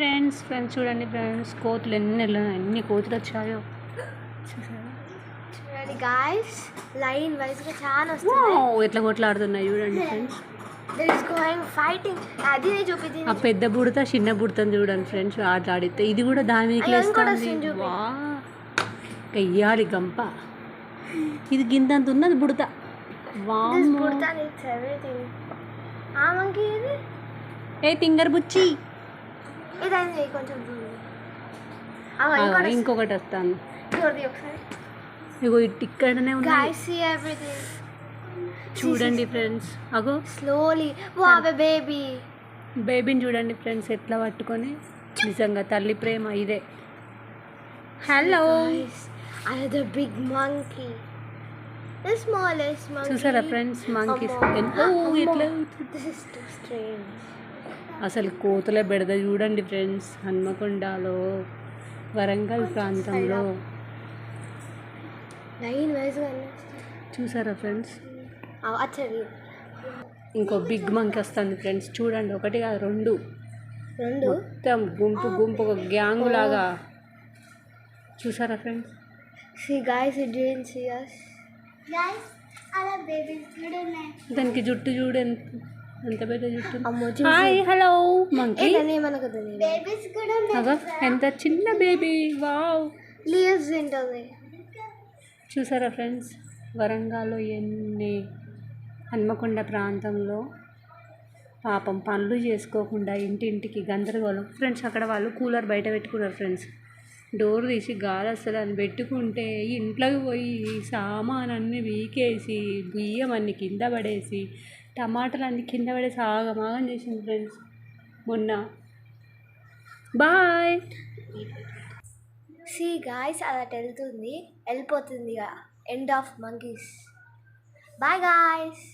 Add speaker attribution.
Speaker 1: Friends friends చూడండి friends కోతులు ఎన్ని ఎన్ని కోతులు వచ్చాయో.
Speaker 2: చూడండి గాయస్ లైన్ వైజ్గా చాలా వస్తుంది
Speaker 1: ఎట్లా కొట్లాడుతున్నాయి చూడండి ఫ్రెండ్స్
Speaker 2: ఫైటింగ్ అది నేను చూపించింది.
Speaker 1: ఆ పెద్ద బుడత చిన్న బుడతని చూడండి ఫ్రెండ్స్ ఆడితే ఇది కూడా దాని
Speaker 2: ఇంకోటి
Speaker 1: వేస్తుంది కయ్యాలి గంప. ఇది గింతంత ఉన్నది బుడత. వామ్మో.
Speaker 2: బుడతా
Speaker 1: ఏ తింగర్ బుచ్చి.
Speaker 2: ఇదైంది కొంచెం
Speaker 1: ఇంకొకటి వస్తాను ఇగో ఇక్కడనే చూడండి ఫ్రెండ్స్. అగో.
Speaker 2: స్లోలీ బేబీ
Speaker 1: బేబీని చూడండి ఫ్రెండ్స్ ఎట్లా పట్టుకొని. నిజంగా తల్లి ప్రేమ ఇదే. Hello
Speaker 2: the smallest monkey.
Speaker 1: చూసారా ఫ్రెండ్స్? మంకీస్. ఎంతో ఎట్లా? అసలు కోతుల బెడద చూడండి ఫ్రెండ్స్ హన్మకొండలో వరంగల్ ప్రాంతంలో. చూసారా ఫ్రెండ్స్? ఇంకో బిగ్ మంకీ వస్తుంది ఫ్రెండ్స్ చూడండి ఒకటి కాదు రెండు.
Speaker 2: రెండు?
Speaker 1: మొత్తం గుంపు గుంపు ఒక గ్యాంగ్ లాగా. చూసారా ఫ్రెండ్స్?
Speaker 2: అలా కూడా ఉన్నాయి
Speaker 1: దానికి జుట్టు చూడు ఎంత పెద్ద జుట్టు.
Speaker 2: అమ్మో
Speaker 1: హాయ్ హలో మంకీ
Speaker 2: ఏదని మనకు బేబీస్ కూడా
Speaker 1: అగో ఎంత చిన్న బేబీ వావ్
Speaker 2: లీవ్స్
Speaker 1: చూసారా ఫ్రెండ్స్ వరంగల్లో ఎన్ని హన్మకొండ ప్రాంతంలో పాపం పనులు చేసుకోకుండా ఇంటింటికి గందరగోళం. ఫ్రెండ్స్ అక్కడ వాళ్ళు కూలర్ బయట పెట్టుకున్నారు ఫ్రెండ్స్ డోర్ తీసి గాలి వస్తుంది అని పెట్టుకుంటే ఇంట్లోకి పోయి సామాన్ అన్నీ వీకేసి బియ్యం అన్ని కింద పడేసి టమాటాలు అన్ని కింద పడేసి ఆగమాగం చేసింది ఫ్రెండ్స్. మొన్న. బాయ్.
Speaker 2: సి గాయస్ అలా వెళ్తుంది వెళ్ళిపోతుంది ఇక. End of monkeys bye guys